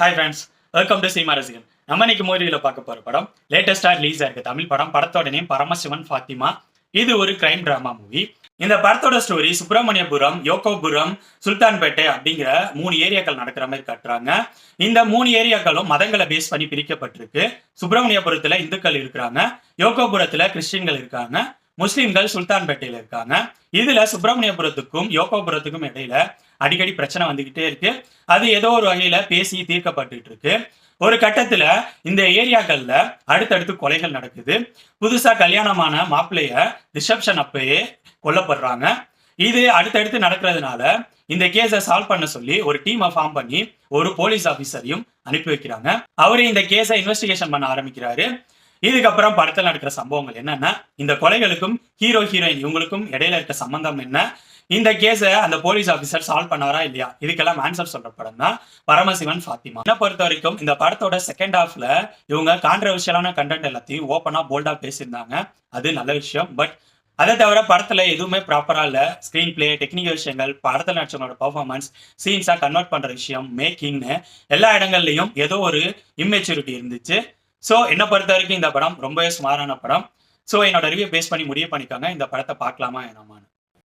Hi friends welcome to cinema ரசிகன் நம்ம இன்னைக்கு மூவியில் பார்க்க போகிற படம் லேட்டஸ்டாக ரிலீஸ் ஆயிருக்கு தமிழ் படம். படத்தோட நேம் பரமசிவன் ஃபாத்திமா. இது ஒரு கிரைம் டிராமா மூவி இந்த படத்தோட ஸ்டோரி சுப்பிரமணியபுரம் யோகோபுரம் சுல்தான்பேட்டை அப்படிங்கிற மூணு ஏரியாக்கள் நடக்கிற மாதிரி கட்டுறாங்க. இந்த மூணு ஏரியாக்களும் மதங்களை பேஸ் பண்ணி பிரிக்கப்பட்டிருக்கு. சுப்பிரமணியபுரத்தில் இந்துக்கள் இருக்கிறாங்க யோகோபுரத்துல கிறிஸ்டின்கள் இருக்காங்க. முஸ்லிம்கள் சுல்தான்பேட்டையில இருக்காங்க. இதுல சுப்பிரமணியபுரத்துக்கும் யோகோபுரத்துக்கும் இடையில அடிக்கடி பிரச்சனை வந்துகிட்டே இருக்கு. அது ஏதோ ஒரு வகையில பேசி தீர்க்கப்பட்டுட்டு இருக்கு ஒரு கட்டத்துல இந்த ஏரியாக்கள்ல அடுத்தடுத்து கொலைகள் நடக்குது. புதுசா கல்யாணமான மாப்பிள்ளைய ரிசப்ஷன் அப்பயே கொல்லப்படுறாங்க. இது அடுத்தடுத்து நடக்கிறதுனால இந்த கேஸை சால்வ் பண்ண சொல்லி ஒரு டீமை ஃபார்ம் பண்ணி ஒரு போலீஸ் ஆபீசரையும் அனுப்பி வைக்கிறாங்க. அவரு இந்த கேஸை இன்வெஸ்டிகேஷன் பண்ண ஆரம்பிக்கிறாரு. இதுக்கப்புறம் படத்தில் நடக்கிற சம்பவங்கள் என்னன்னா இந்த கொலைகளுக்கும் ஹீரோ ஹீரோயின் இவங்களுக்கும் இடையில இருக்க சம்பந்தம் என்ன? இந்த கேஸை அந்த போலீஸ் ஆஃபீஸர் சால்வ் பண்ணாரா இல்லையா? இதுக்கெல்லாம் ஆன்சர் சொல்ற படம் தான் பரமசிவன் ஃபாத்திமா. என்ன பொறுத்த வரைக்கும் இந்த படத்தோட செகண்ட் ஹாஃப்ல இவங்க கான்ட்ரவர்ஷியலான கண்டென்ட் எல்லாத்தையும் ஓப்பனா போல்டா பேசியிருந்தாங்க. அது நல்ல விஷயம். பட் அதை தவிர படத்துல எதுவுமே ப்ராப்பரா இல்ல. ஸ்கிரீன் பிளே டெக்னிக்கல் விஷயங்கள் படத்துல நடிச்சவங்களோட பர்ஃபார்மன்ஸ் சீன்ஸா கன்வெர்ட் பண்ற விஷயம் மேக்கிங்னு எல்லா இடங்கள்லயும் ஏதோ ஒரு இம்மெச்சூரிட்டி இருந்துச்சு. ஸோ என்ன பொறுத்த வரைக்கும் இந்த படம் ரொம்பவே சுமாரான படம். ஸோ என்னோட ரிவ்யூ பேஸ் பண்ணி முடிவு பண்ணிக்கோங்க. இந்த படத்தை பார்க்கலாமா என்னமா